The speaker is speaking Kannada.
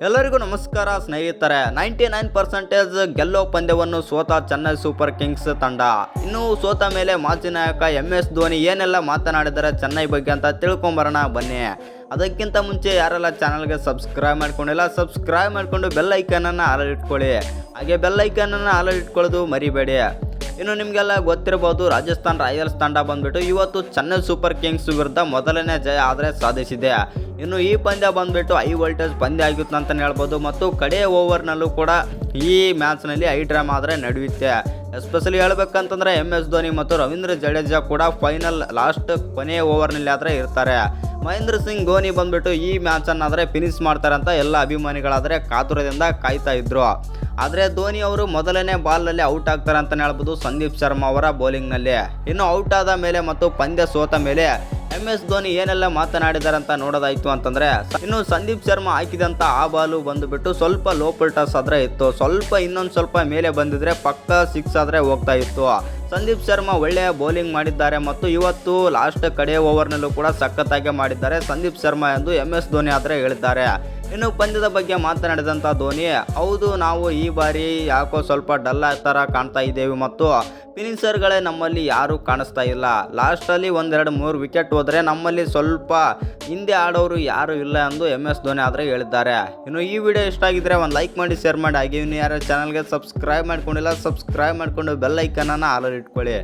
ಎಲ್ಲರಿಗೂ ನಮಸ್ಕಾರ, ಸ್ನೇಹಿತರೆ. ನೈಂಟಿ ನೈನ್ ಪರ್ಸೆಂಟೇಜ್ ಗೆಲ್ಲೋ ಪಂದ್ಯವನ್ನು ಸೋತ ಚೆನ್ನೈ ಸೂಪರ್ ಕಿಂಗ್ಸ್ ತಂಡ. ಇನ್ನು ಸೋತ ಮೇಲೆ ಮಾಜಿ ನಾಯಕ ಎಂ ಎಸ್ ಧೋನಿ ಏನೆಲ್ಲ ಮಾತನಾಡಿದರೆ ಚೆನ್ನೈ ಬಗ್ಗೆ ಅಂತ ತಿಳ್ಕೊಂಬರೋಣ, ಬನ್ನಿ. ಅದಕ್ಕಿಂತ ಮುಂಚೆ ಯಾರೆಲ್ಲ ಚಾನಲ್ಗೆ ಸಬ್ಸ್ಕ್ರೈಬ್ ಮಾಡ್ಕೊಂಡಿಲ್ಲ, ಸಬ್ಸ್ಕ್ರೈಬ್ ಮಾಡಿಕೊಂಡು ಬೆಲ್ ಐಕನನ್ನು ಆಲ್ ಇಟ್ಕೊಳ್ಳಿ. ಹಾಗೆ ಬೆಲ್ ಐಕನನ್ನು ಆಲ್ ಇಟ್ಕೊಳ್ಳೋದು ಮರಿಬೇಡಿ. ಇನ್ನು ನಿಮಗೆಲ್ಲ ಗೊತ್ತಿರಬಹುದು ರಾಜಸ್ಥಾನ್ ರಾಯಲ್ಸ್ ತಂಡ ಬಂದ್ಬಿಟ್ಟು ಇವತ್ತು ಚೆನ್ನೈ ಸೂಪರ್ ಕಿಂಗ್ಸ್ ವಿರುದ್ಧ ಮೊದಲನೇ ಜಯ ಆದರೆ ಸಾಧಿಸಿದೆ. ಇನ್ನು ಈ ಪಂದ್ಯ ಬಂದ್ಬಿಟ್ಟು ಹೈ ವೋಲ್ಟೇಜ್ ಪಂದ್ಯ ಆಗಿತ್ತು ಅಂತಲೇ ಹೇಳ್ಬೋದು ಮತ್ತು ಕಡೆಯ ಓವರ್ನಲ್ಲೂ ಕೂಡ ಈ ಮ್ಯಾಚ್ನಲ್ಲಿ ಐ ಡ್ರಾಮ್ ಆದರೆ ನಡೆಯುತ್ತೆ. ಎಸ್ಪೆಷಲಿ ಹೇಳ್ಬೇಕಂತಂದರೆ ಎಂ ಎಸ್ ಧೋನಿ ಮತ್ತು ರವೀಂದ್ರ ಜಡೇಜಾ ಕೂಡ ಫೈನಲ್ ಲಾಸ್ಟ್ ಕೊನೆಯ ಓವರ್ನಲ್ಲಿ ಆದರೆ ಇರ್ತಾರೆ. ಮಹೇಂದ್ರ ಸಿಂಗ್, ಧೋನಿ ಬಂದ್ಬಿಟ್ಟು ಈ ಮ್ಯಾಚನ್ನಾದರೆ ಫಿನಿಶ್ ಮಾಡ್ತಾರೆ ಅಂತ ಎಲ್ಲ ಅಭಿಮಾನಿಗಳಾದರೆ ಕಾತುರದಿಂದ ಕಾಯ್ತಾ ಇದ್ರು. ಆದರೆ ಧೋನಿ ಅವರು ಮೊದಲನೇ ಬಾಲ್ನಲ್ಲಿ ಔಟ್ ಆಗ್ತಾರೆ ಅಂತಲೇ ಹೇಳ್ಬೋದು ಸಂದೀಪ್ ಶರ್ಮಾ ಅವರ ಬೌಲಿಂಗ್ನಲ್ಲಿ. ಇನ್ನು ಔಟ್ ಆದ ಮೇಲೆ ಮತ್ತು ಪಂದ್ಯ ಸೋತ ಮೇಲೆ ಎಂ ಎಸ್ ಧೋನಿ ಏನೆಲ್ಲ ಮಾತನಾಡಿದಾರೆ ಅಂತ ನೋಡೋದಾಯ್ತು ಅಂತಂದ್ರೆ, ಇನ್ನು ಸಂದೀಪ್ ಶರ್ಮಾ ಹಾಕಿದಂತ ಆ ಬಾಲು ಬಂದುಬಿಟ್ಟು ಸ್ವಲ್ಪ ಲೋಪಲ್ ಟಾಸ್ ಆದ್ರೆ ಇತ್ತು. ಸ್ವಲ್ಪ ಇನ್ನೊಂದು ಸ್ವಲ್ಪ ಮೇಲೆ ಬಂದಿದ್ರೆ ಪಕ್ಕ ಸಿಕ್ಸ್ ಆದ್ರೆ ಹೋಗ್ತಾ ಇತ್ತು. ಸಂದೀಪ್ ಶರ್ಮಾ ಒಳ್ಳೆಯ ಬೌಲಿಂಗ್ ಮಾಡಿದ್ದಾರೆ ಮತ್ತು ಇವತ್ತು ಲಾಸ್ಟ್ ಕಡೆ ಓವರ್ನಲ್ಲೂ ಕೂಡ ಸಖತ್ತಾಗಿ ಮಾಡಿದ್ದಾರೆ ಸಂದೀಪ್ ಶರ್ಮಾ ಎಂದು ಎಂ ಎಸ್ ಧೋನಿ ಆದರೆ ಹೇಳಿದ್ದಾರೆ. ಇನ್ನು ಪಂದ್ಯದ ಬಗ್ಗೆ ಮಾತನಾಡಿದಂಥ ಧೋನಿ, ಹೌದು, ನಾವು ಈ ಬಾರಿ ಯಾಕೋ ಸ್ವಲ್ಪ ಡಲ್ ಥರ ಕಾಣ್ತಾ ಇದ್ದೇವೆ ಮತ್ತು ಫಿನಿಷರ್ಗಳೇ ನಮ್ಮಲ್ಲಿ ಯಾರೂ ಕಾಣಿಸ್ತಾ ಇಲ್ಲ. ಲಾಸ್ಟಲ್ಲಿ ಒಂದೆರಡು ಮೂರು ವಿಕೆಟ್ ಹೋದರೆ ನಮ್ಮಲ್ಲಿ ಸ್ವಲ್ಪ ಹಿಂದೆ ಆಡೋರು ಯಾರೂ ಇಲ್ಲ ಎಂದು ಎಂ ಎಸ್. ಧೋನಿ ಆದರೆ ಹೇಳಿದ್ದಾರೆ. ಇನ್ನು ಈ ವಿಡಿಯೋ ಇಷ್ಟ ಆಗಿದ್ರೆ ಒಂದು ಲೈಕ್ ಮಾಡಿ, ಶೇರ್ ಮಾಡಿ. ಹಾಗೆ ಇನ್ನು ಯಾರು ಚಾನಲ್ಗೆ ಸಬ್ಸ್ಕ್ರೈಬ್ ಮಾಡ್ಕೊಂಡಿಲ್ಲ, ಸಬ್ಸ್ಕ್ರೈಬ್ ಮಾಡಿಕೊಂಡು ಬೆಲ್ ಐಕನನ್ನು ಆಲಲ್ಲಿ ಇಟ್ಕೊಳ್ಳಿ.